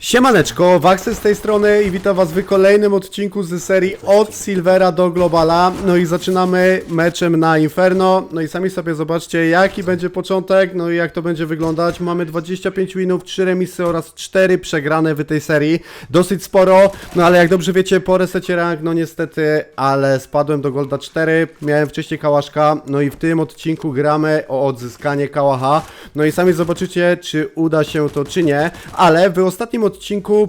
Siemaneczko, Waxy z tej strony i witam was w kolejnym odcinku z serii od Silvera do Globala. No i zaczynamy meczem na Inferno. No i sami sobie zobaczcie jaki będzie początek, no i jak to będzie wyglądać. Mamy 25 winów, 3 remisy oraz 4 przegrane w tej serii. Dosyć sporo, no ale jak dobrze wiecie po resecie rank, no niestety, ale spadłem do Golda 4. Miałem wcześniej kałaszka, no i w tym odcinku gramy o odzyskanie kałacha. No i sami zobaczycie czy uda się to czy nie, ale w ostatnim odcinku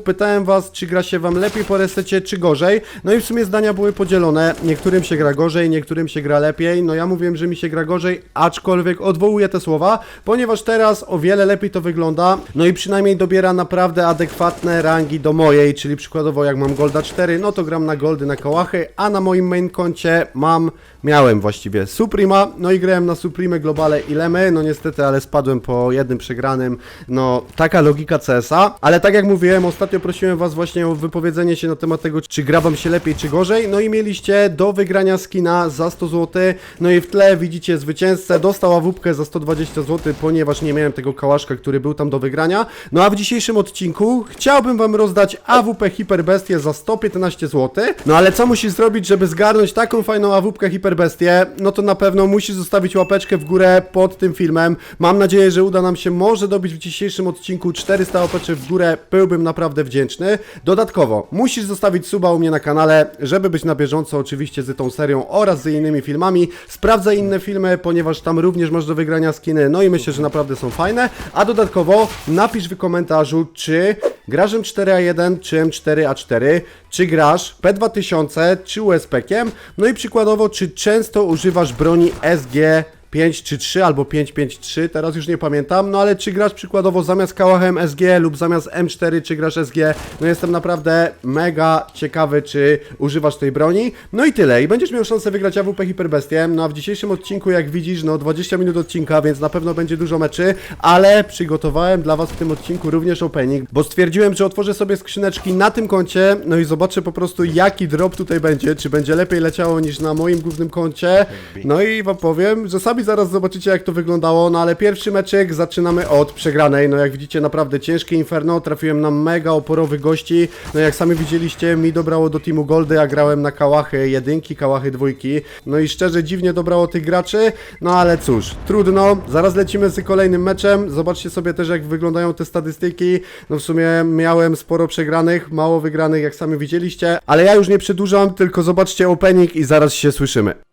pytałem was, czy gra się wam lepiej po resecie, czy gorzej. No i w sumie zdania były podzielone. Niektórym się gra gorzej, niektórym się gra lepiej. No ja mówiłem, że mi się gra gorzej, aczkolwiek odwołuję te słowa, ponieważ teraz o wiele lepiej to wygląda. No i przynajmniej dobiera naprawdę adekwatne rangi do mojej, czyli przykładowo jak mam Golda 4, no to gram na Goldy, na Kałachy, a na moim main koncie mam, miałem właściwie Suprema, no i grałem na Supreme, Globale i Lemy, no niestety, ale spadłem po jednym przegranym, no taka logika CS-a, ale tak jak mówiłem, ostatnio prosiłem was właśnie o wypowiedzenie się na temat tego, czy gra wam się lepiej, czy gorzej, no i mieliście do wygrania skina za 100 zł, no i w tle widzicie zwycięzcę, dostał awupkę za 120 zł, ponieważ nie miałem tego kałaszka, który był tam do wygrania, no a w dzisiejszym odcinku chciałbym wam rozdać AWP Hiperbestię za 115 zł, no ale co musisz zrobić, żeby zgarnąć taką fajną AWP Hiperbestię, no to na pewno musisz zostawić łapeczkę w górę pod tym filmem, mam nadzieję, że uda nam się może dobić w dzisiejszym odcinku 400 łapeczek w górę, byłbym naprawdę wdzięczny. Dodatkowo, musisz zostawić suba u mnie na kanale, żeby być na bieżąco oczywiście z tą serią oraz z innymi filmami. Sprawdzaj inne filmy, ponieważ tam również masz do wygrania skiny, no i myślę, że naprawdę są fajne. A dodatkowo napisz w komentarzu, czy grasz M4A1 czy M4A4, czy grasz P2000 czy USP-kiem, no i przykładowo, czy często używasz broni SG 5-3-3 albo 5-5-3, teraz już nie pamiętam, no ale czy grasz przykładowo zamiast kałachem SG lub zamiast M4, czy grasz SG, no jestem naprawdę mega ciekawy, czy używasz tej broni. No i tyle, i będziesz miał szansę wygrać AWP Hyperbestię, no a w dzisiejszym odcinku, jak widzisz, no 20 minut odcinka, więc na pewno będzie dużo meczy, ale przygotowałem dla Was w tym odcinku również opening, bo stwierdziłem, że otworzę sobie skrzyneczki na tym koncie, no i zobaczę po prostu jaki drop tutaj będzie, czy będzie lepiej leciało niż na moim głównym koncie, no i Wam powiem, że sami zaraz zobaczycie jak to wyglądało, no ale pierwszy meczek zaczynamy od przegranej, no jak widzicie naprawdę ciężkie inferno, trafiłem na mega oporowych gości, no jak sami widzieliście mi dobrało do teamu Goldy, a grałem na kałachy jedynki, kałachy dwójki, no i szczerze dziwnie dobrało tych graczy, no ale cóż, trudno, zaraz lecimy z kolejnym meczem, zobaczcie sobie też jak wyglądają te statystyki, no w sumie miałem sporo przegranych, mało wygranych jak sami widzieliście, ale ja już nie przedłużam, tylko zobaczcie opening i zaraz się słyszymy.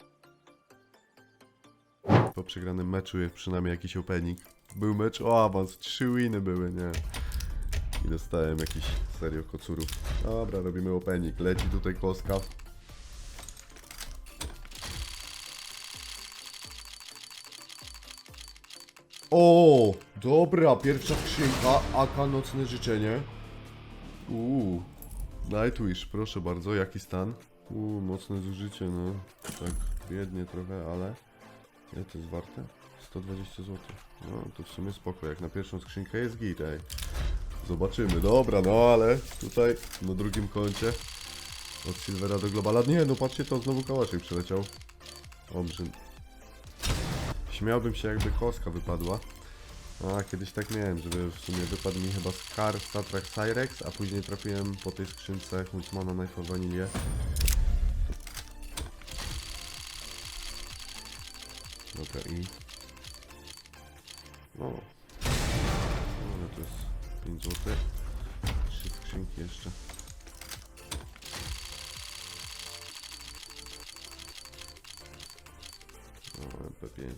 Po przegranym meczu jest przynajmniej jakiś opening. Był mecz o awans, trzy winy były, nie. I dostałem jakiś serio kocurów. Dobra, robimy opening. Leci tutaj koska. O, dobra, pierwsza skrzynka, aka nocne życzenie. Uuu, Nightwish, proszę bardzo, jaki stan? Uuu, mocne zużycie, no. Tak, biednie trochę, ale... Ile to jest warte? 120 zł. No, to w sumie spoko, jak na pierwszą skrzynkę jest git. Zobaczymy, dobra, no ale tutaj na drugim koncie od Silvera do Globala. Nie, no patrzcie, to znowu kałaszek przeleciał. Olbrzym. Śmiałbym się jakby koska wypadła. A, kiedyś tak miałem, żeby w sumie wypadł mi chyba Scar, Statrach, Cyrex, a później trafiłem po tej skrzynce Huntsmana Knife of Dobra i... No. No to jest 5 zł. Trzy skrzynki jeszcze. No, MP5.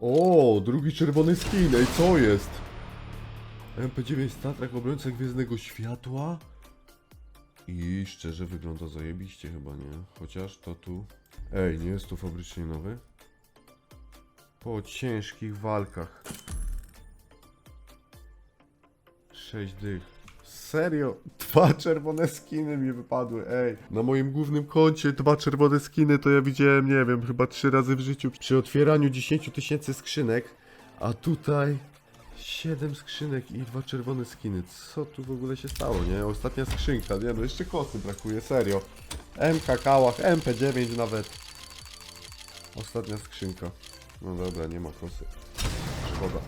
O, drugi czerwony skin, ej co jest? MP9 Statrak obrońca Gwiezdnego Światła i szczerze wygląda zajebiście chyba, nie? Chociaż to tu... Ej, nie jest to fabrycznie nowy? Po ciężkich walkach. 6 dych. Serio? Dwa czerwone skiny mi wypadły, ej. Na moim głównym koncie dwa czerwone skiny to ja widziałem, nie wiem, chyba trzy razy w życiu. Przy otwieraniu 10 tysięcy skrzynek, a tutaj Siedem skrzynek i dwa czerwone skiny. Co tu w ogóle się stało, nie? Ostatnia skrzynka, nie no, jeszcze kosy brakuje, serio. MK Kałach, MP9 nawet. Ostatnia skrzynka. No dobra, nie ma kosy. Szkoda.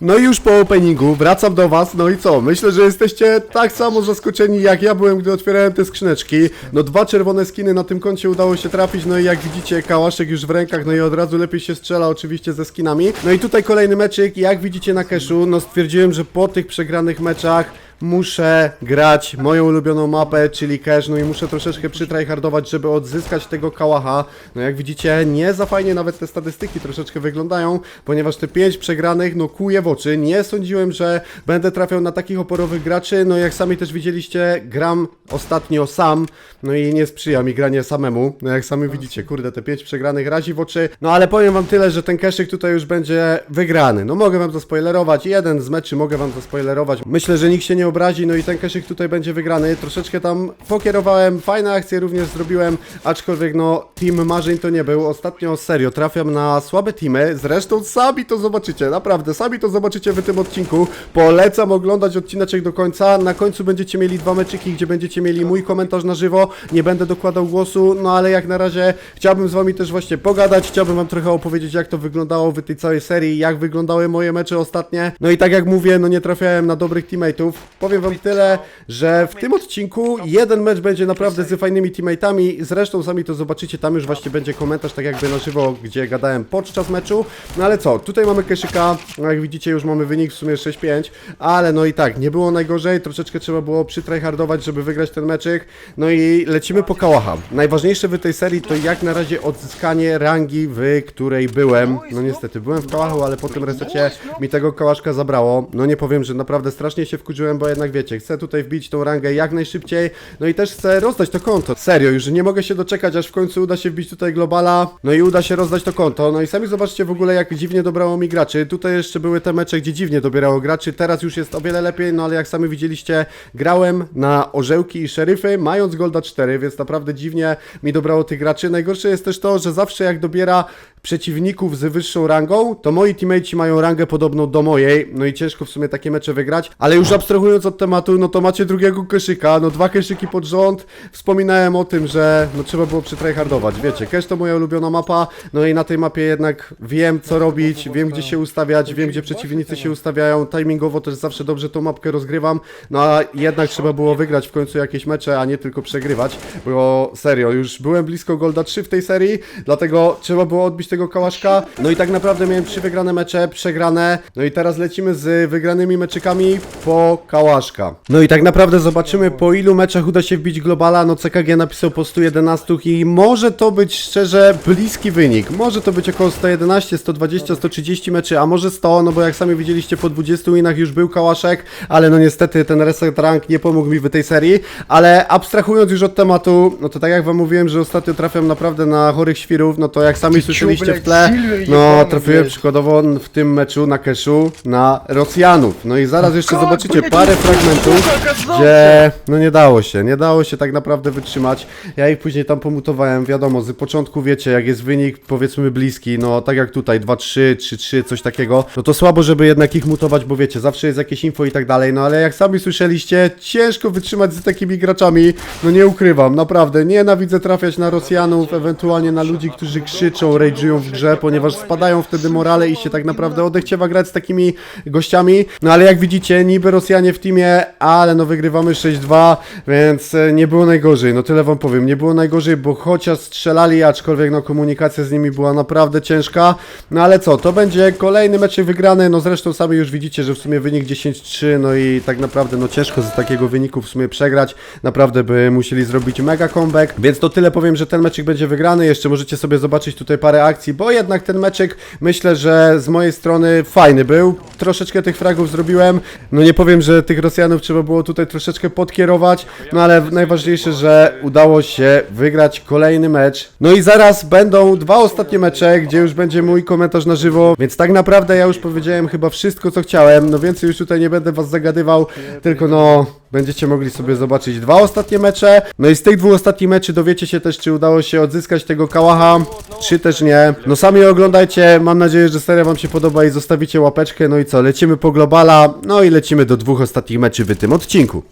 No i już po openingu wracam do was, no i co? Myślę, że jesteście tak samo zaskoczeni jak ja byłem, gdy otwierałem te skrzyneczki. No dwa czerwone skiny na tym koncie udało się trafić, no i jak widzicie kałaszek już w rękach, no i od razu lepiej się strzela oczywiście ze skinami. No i tutaj kolejny meczyk, jak widzicie na cashu, no stwierdziłem, że po tych przegranych meczach muszę grać moją ulubioną mapę, czyli cash, no i muszę troszeczkę przytryhardować, żeby odzyskać tego kałacha. No jak widzicie, nie za fajnie nawet te statystyki troszeczkę wyglądają, ponieważ te 5 przegranych, no kuje w oczy. Nie sądziłem, że będę trafiał na takich oporowych graczy, no jak sami też widzieliście, gram ostatnio sam, no i nie sprzyja mi granie samemu. No jak sami widzicie, kurde, te 5 przegranych razi w oczy. No ale powiem wam tyle, że ten keszyk tutaj już będzie wygrany. No mogę wam zaspoilerować, jeden z meczy mogę wam zaspoilerować. Myślę, że nikt się nie obrazi, no i ten keszyk tutaj będzie wygrany. Troszeczkę tam pokierowałem, fajne akcje również zrobiłem, aczkolwiek no team marzeń to nie był. Ostatnio serio trafiam na słabe teamy, zresztą sami to zobaczycie, naprawdę, sami to zobaczycie w tym odcinku. Polecam oglądać odcineczek do końca. Na końcu będziecie mieli dwa meczyki, gdzie będziecie mieli mój komentarz na żywo. Nie będę dokładał głosu, no ale jak na razie chciałbym z wami też właśnie pogadać, chciałbym wam trochę opowiedzieć jak to wyglądało w tej całej serii, jak wyglądały moje mecze ostatnie. No i tak jak mówię, no nie trafiałem na dobrych teammateów. Powiem wam tyle, że w tym odcinku jeden mecz będzie naprawdę z fajnymi teammateami. Zresztą sami to zobaczycie, tam już właśnie będzie komentarz tak jakby na żywo, gdzie gadałem podczas meczu. No ale co, tutaj mamy Keszyka, no jak widzicie już mamy wynik w sumie 6-5, ale no i tak, nie było najgorzej, troszeczkę trzeba było przytryhardować, żeby wygrać ten meczyk. No i lecimy po kałacha. Najważniejsze w tej serii to jak na razie odzyskanie rangi, w której byłem. No niestety, byłem w kałachu, ale po tym resecie mi tego kałaszka zabrało. No nie powiem, że naprawdę strasznie się wkurzyłem, bo jednak wiecie, chcę tutaj wbić tą rangę jak najszybciej, no i też chcę rozdać to konto. Serio, już nie mogę się doczekać, aż w końcu uda się wbić tutaj globala, no i uda się rozdać to konto. No i sami zobaczcie w ogóle, jak dziwnie dobrało mi graczy. Tutaj jeszcze były te mecze, gdzie dziwnie dobierało graczy, teraz już jest o wiele lepiej, no ale jak sami widzieliście, grałem na orzełki i szeryfy, mając Golda 4, więc naprawdę dziwnie mi dobrało tych graczy. Najgorsze jest też to, że zawsze jak dobiera przeciwników z wyższą rangą, to moi teammateci mają rangę podobną do mojej, no i ciężko w sumie takie mecze wygrać, ale już abstrahując od tematu, no to macie drugiego keszyka, no dwa keszyki pod rząd, wspominałem o tym, że no trzeba było przytryhardować, wiecie, cash to moja ulubiona mapa, no i na tej mapie jednak wiem co robić, wiem gdzie się ustawiać, wiem gdzie przeciwnicy się ustawiają, timingowo też zawsze dobrze tą mapkę rozgrywam, no a jednak trzeba było wygrać w końcu jakieś mecze, a nie tylko przegrywać, bo serio, już byłem blisko Golda 3 w tej serii, dlatego trzeba było odbić tego kałaszka, no i tak naprawdę miałem trzy wygrane mecze, przegrane, no i teraz lecimy z wygranymi meczykami po kałaszka. No i tak naprawdę zobaczymy po ilu meczach uda się wbić globala, no CKG napisał po 111 i może to być szczerze bliski wynik, może to być około 111, 120, 130 meczy, a może 100, no bo jak sami widzieliście po 20 winach już był kałaszek, ale no niestety ten reset rank nie pomógł mi w tej serii, ale abstrahując już od tematu, no to tak jak wam mówiłem, że ostatnio trafiam naprawdę na chorych świrów, no to jak sami słyszeliście w tle, no trafiłem przykładowo w tym meczu na cashu na Rosjanów, no i zaraz jeszcze zobaczycie parę fragmentów, gdzie no nie dało się, nie dało się tak naprawdę wytrzymać, ja ich później tam pomutowałem, wiadomo, z początku wiecie, jak jest wynik powiedzmy bliski, no tak jak tutaj 2-3, 3-3, coś takiego, no to słabo, żeby jednak ich mutować, bo wiecie, zawsze jest jakieś info i tak dalej, no ale jak sami słyszeliście, ciężko wytrzymać z takimi graczami, no nie ukrywam, naprawdę, nienawidzę trafiać na Rosjanów, ewentualnie na ludzi, którzy krzyczą, rage'ują w grze, ponieważ spadają wtedy morale i się tak naprawdę odechciewa grać z takimi gościami, no ale jak widzicie, niby Rosjanie w teamie, ale no wygrywamy 6-2, więc e, nie było najgorzej, no tyle wam powiem, nie było najgorzej, bo chociaż strzelali, aczkolwiek no komunikacja z nimi była naprawdę ciężka, no ale co, to będzie kolejny mecz wygrany, no zresztą sami już widzicie, że w sumie wynik 10-3, no i tak naprawdę no ciężko z takiego wyniku w sumie przegrać, naprawdę by musieli zrobić mega comeback, więc to tyle powiem, że ten meczek będzie wygrany, jeszcze możecie sobie zobaczyć tutaj parę akcji, bo jednak ten meczek myślę, że z mojej strony fajny był, troszeczkę tych fragów zrobiłem, no nie powiem, że tych Rosjanów trzeba było tutaj troszeczkę podkierować, no ale najważniejsze, że udało się wygrać kolejny mecz, no i zaraz będą dwa ostatnie mecze, gdzie już będzie mój komentarz na żywo, więc tak naprawdę ja już powiedziałem chyba wszystko, co chciałem, no więcej już tutaj nie będę was zagadywał, tylko no Będziecie mogli sobie zobaczyć dwa ostatnie mecze. No i z tych dwóch ostatnich meczy dowiecie się też, czy udało się odzyskać tego kałacha, czy też nie. No sami oglądajcie, mam nadzieję, że seria wam się podoba i zostawicie łapeczkę. No i co, lecimy po globala, no i lecimy do dwóch ostatnich meczy w tym odcinku.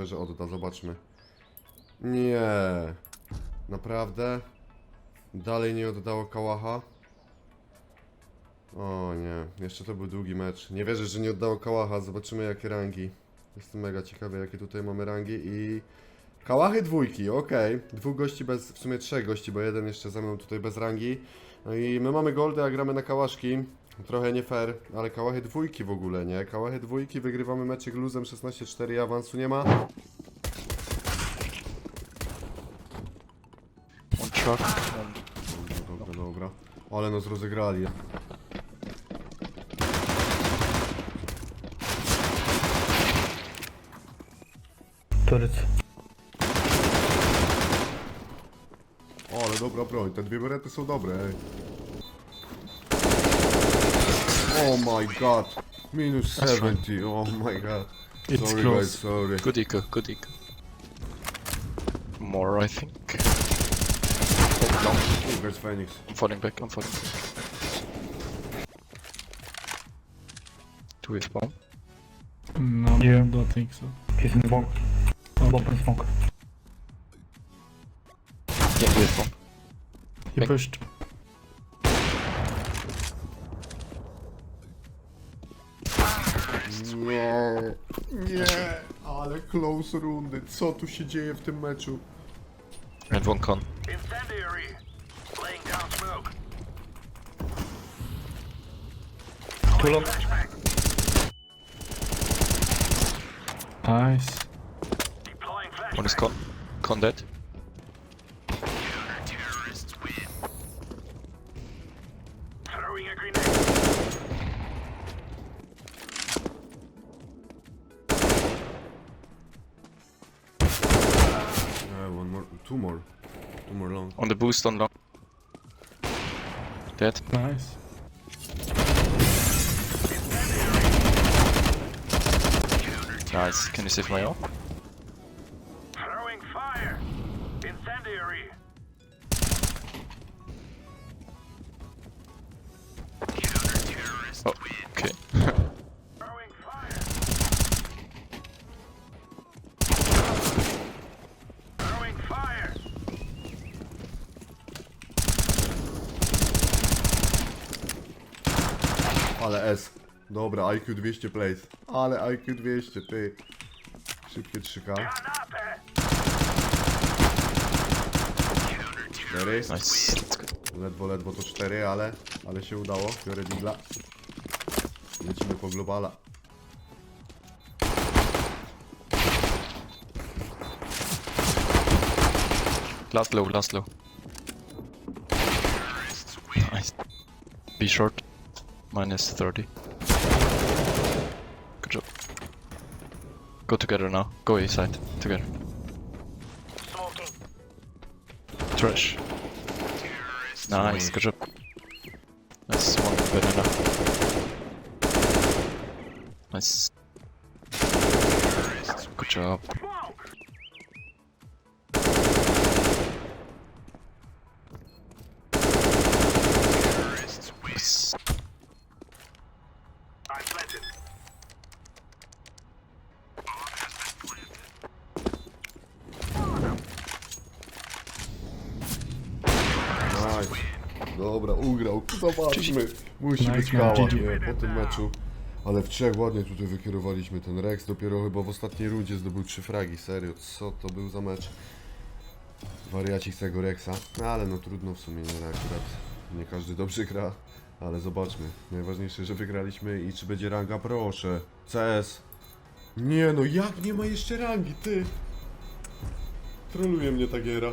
Możliwe, że odda, zobaczmy. Nie. Naprawdę? Dalej nie oddało kałacha? O nie, jeszcze to był długi mecz. Nie wierzę, że nie oddało kałacha, zobaczymy jakie rangi. Jestem mega ciekawy jakie tutaj mamy rangi i... Kałachy dwójki, okej. Dwóch gości bez, w sumie trzech gości, bo jeden jeszcze ze mną tutaj bez rangi. No i my mamy goldy, a gramy na kałaszki. Trochę nie fair, ale kałachy dwójki w ogóle, nie? Kałachy dwójki, wygrywamy meczyk luzem 16-4 i awansu nie ma. One. Dobra, dobra, dobra. Ale nas rozegrali. Turec. O, ale dobra broń, te dwie berety są dobre, ej. Oh my god. Minus That's 70, oh my god. It's sorry close. guys, sorry. Good eco, good eco. More, I think. Oh, no. Oh, there's Phoenix. I'm falling back, I'm falling back. Do we spawn? No, Yeah. don't think so. He's in smoke. Bomb in smoke. Yeah, we spawn. He Back. pushed. Nie, nie, ale close rundy. Co tu się dzieje w tym meczu? One con. Incendiary. Laying down smoke. Too long. Nice. Deploying. One is con. Con dead. Two more. Two more long. On the boost on long. Dead. Nice. Nice. Can you save my op? Ale S. Dobra, IQ 200 plays. Ale IQ 200, ty. Szybkie 3K. Kanapę. Cztery. Nice. Ledwo, ledwo to 4, ale, ale się udało. Biorę digla. Lecimy po globala. Last low, last low. Nice. Be short. Minus 30. Good job. Go together now. Go A side. Together. Smoking. Trash. Nice. Good job. Nice one banana. Nice. Good job. Nice. Dobra, ugrał. Zobaczmy. Musi być GG. nie? Po tym meczu. Ale w trzech ładnie tutaj wykierowaliśmy ten Rex. Dopiero chyba w ostatniej rundzie zdobył trzy fragi. Serio, co to był za mecz? Wariacik z tego Rexa. No, ale no trudno w sumie, nie akurat. Nie każdy dobrze gra. Ale zobaczmy. Najważniejsze, że wygraliśmy i czy będzie ranga? Proszę. CS. Nie no, jak nie ma jeszcze rangi, ty? Troluje mnie ta giera.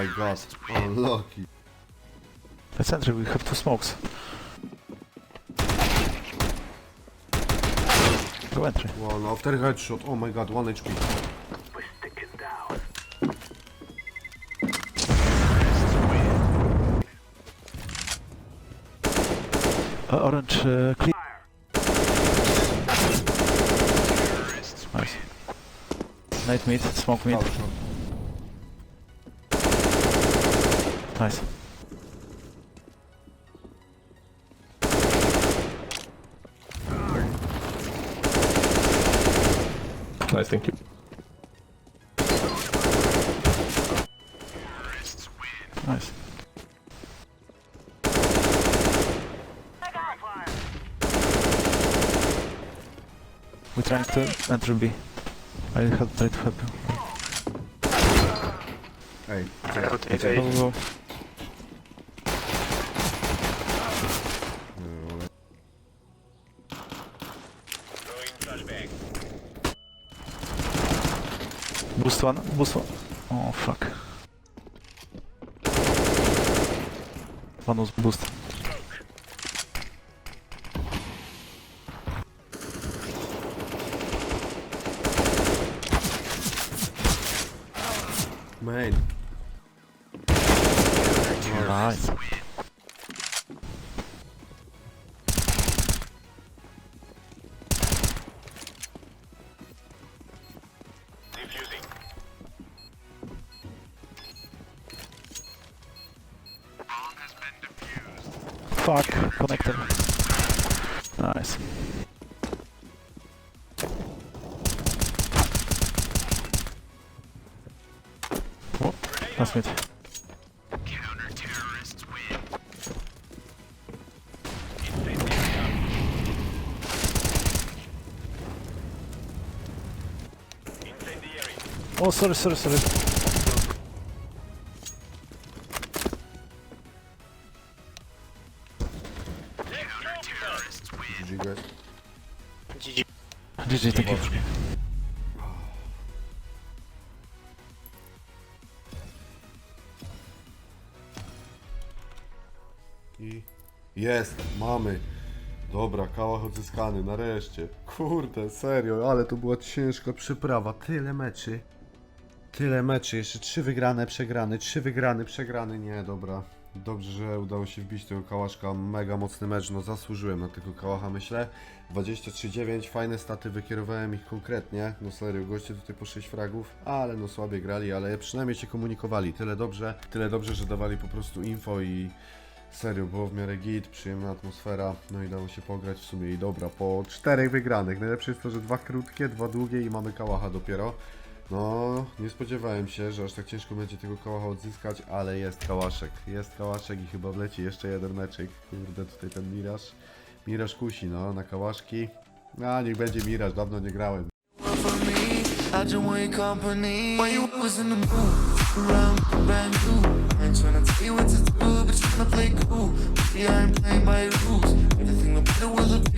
My god, unlucky. Let's enter, we have two smokes. Go entry. One after headshot, oh my god, 1 HP. We're sticking down. Uh, orange, uh, clear. Nice. Night mid, smoke mid. Nice. Nice, thank you. Nice. We're trying to enter B. I have tried to help you. Ej, Go, go, go. Boost one, boost one. Oh fuck. Was boost. Oh, last mid. Incendiary. Oh, I jest, mamy. Dobra, kałach odzyskany, nareszcie. Kurde, serio, ale to była ciężka przyprawa. Tyle meczy. Tyle meczy, jeszcze trzy wygrane, przegrane, trzy wygrane, przegrany. Nie, dobra. Dobrze, że udało się wbić tego kałaszka. Mega mocny mecz, no zasłużyłem na tego kałacha, myślę. 23-9, fajne staty, wykierowałem ich konkretnie. No serio, goście tutaj po 6 fragów, ale no słabie grali, ale przynajmniej się komunikowali. Tyle dobrze, tyle dobrze, że dawali po prostu info i Serio, było w miarę git, przyjemna atmosfera, no i dało się pograć w sumie i dobra, po czterech wygranych. Najlepsze jest to, że dwa krótkie, dwa długie i mamy kałacha dopiero. No, nie spodziewałem się, że aż tak ciężko będzie tego kałacha odzyskać, ale jest kałaszek. Jest kałaszek i chyba wleci jeszcze jeden meczyk. Kurde, tutaj ten Miraż. Miraż kusi, no, na kałaszki. A, niech będzie Miraż, dawno nie grałem. fuck. Ain't tell you what to do, but to play cool. I'm playing by rules. Everything will better with a view.